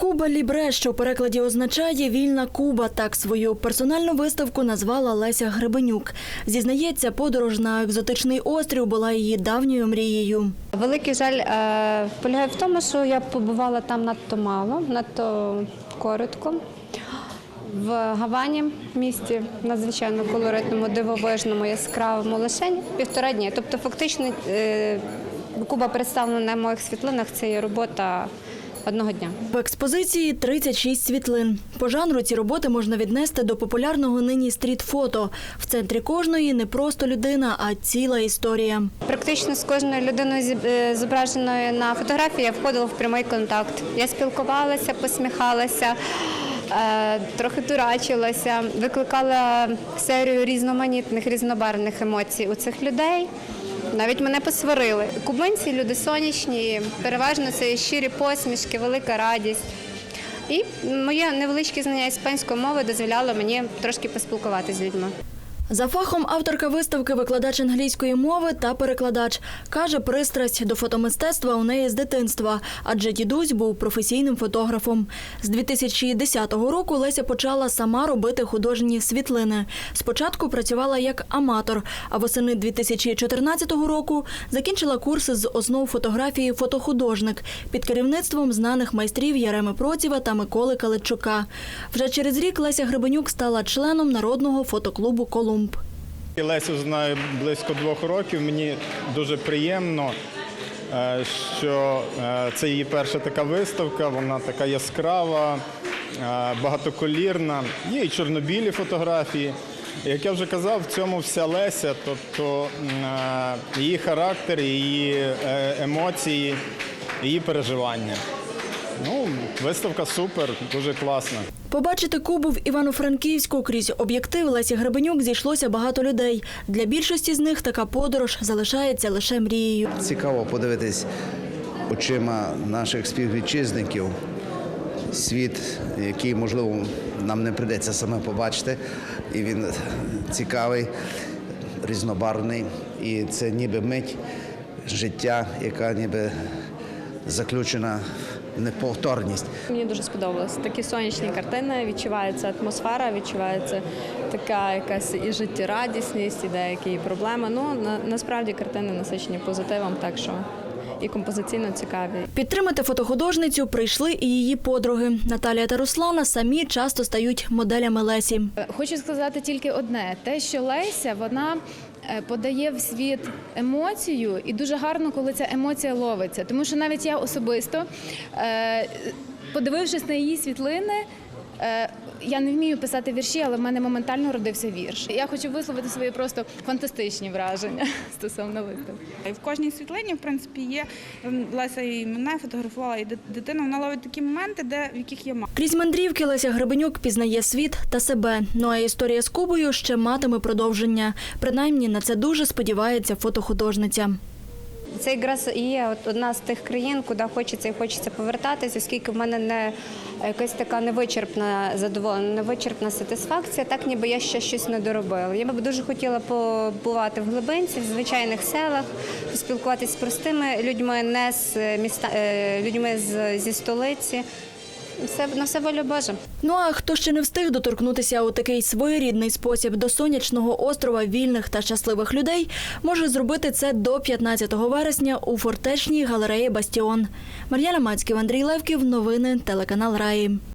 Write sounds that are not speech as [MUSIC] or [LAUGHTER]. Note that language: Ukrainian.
Куба Лібре, що в перекладі означає вільна Куба. Так свою персональну виставку назвала Леся Гребенюк. Зізнається, подорож на екзотичний острів була її давньою мрією. Великий жаль е, полягає в тому, що я побувала там надто мало, надто коротко. В Гавані, місті надзвичайно колоритному, дивовижному, яскравому лишень півтора дні. Тобто, фактично, е, Куба представлена на моїх світлинах. Це є робота одного дня. В експозиції 36 світлин. По жанру ці роботи можна віднести до популярного нині стріт-фото. В центрі кожної не просто людина, а ціла історія. Практично з кожною людиною е, зображеною на фотографії я входила в прямий контакт. Я спілкувалася, посміхалася, е, трохи дурачилася, викликала серію різноманітних, різнобарвних емоцій у цих людей. Навіть мене посварили. Кубинці люди сонячні, переважно це щирі посмішки, велика радість. І моє невеличке знання іспанської мови дозволяло мені трошки поспілкуватися з людьми. За фахом авторка виставки викладач англійської мови та перекладач. Каже, пристрасть до фотомистецтва у неї з дитинства, адже дідусь був професійним фотографом. З 2010 року Леся почала сама робити художні світлини. Спочатку працювала як аматор, а восени 2014 року закінчила курси з основ фотографії фотохудожник під керівництвом знаних майстрів Яреми Процєва та Миколи Каличука. Вже через рік Леся Гребенюк стала членом народного фотоклубу Колумб. Лесю знаю близько двох років. Мені дуже приємно, е, що е, це її перша така виставка. Вона така яскрава, е, багатоколірна. Є і чорнобілі фотографії. Як я вже казав, в цьому вся Леся, тобто її характер, її емоції, її переживання. Ну, виставка супер, дуже класна. Побачити Кубу в Івано-Франківську крізь об'єктив Лесі Гребенюк зійшлося багато людей. Для більшості з них така подорож залишається лише мрією. Цікаво подивитись очима наших співвітчизників світ, який, можливо, нам не прийдеться саме побачити. І він цікавий, різнобарвний. І це ніби мить життя, яка ніби заключена в неповторність. Мені дуже сподобалось. Такі сонячні картини, відчувається атмосфера, відчувається така якась і життєрадісність, і деякі проблеми. Ну на, насправді картини насичені позитивом, так що і композиційно цікаві. Підтримати фотохудожницю прийшли і її подруги. Наталія та Руслана самі часто стають моделями Лесі. Хочу сказати тільки одне: те, що Леся вона е, подає в світ емоцію, і дуже гарно, коли ця емоція ловиться. Тому що навіть я особисто, е, подивившись на її світлини. Я не вмію писати вірші, але в мене моментально родився вірш. Я хочу висловити свої просто фантастичні враження [LAUGHS] стосовно виставки. В кожній світлині, в принципі, є ем, Леся і мене фотографувала і дит- дитину. Вона ловить такі моменти, де в яких є мама. Крізь мандрівки Леся Гребенюк пізнає світ та себе. Ну а історія з Кубою ще матиме продовження. Принаймні на це дуже сподівається фотохудожниця. Це якраз і є одна з тих країн, куди хочеться і хочеться повертатися, оскільки в мене не якась така невичерпна задоволення, невичерпна сатисфакція, так ніби я ще щось не доробила. Я би дуже хотіла побувати в глибинці, в звичайних селах, поспілкуватися з простими людьми, не з міста е, людьми зі столиці. Все на все воля Божа. Ну а хто ще не встиг доторкнутися у такий своєрідний спосіб до сонячного острова вільних та щасливих людей, може зробити це до 15 вересня у фортечній галереї Бастіон. Мар'яна Мацьків, Андрій Левків. Новини телеканал Раї.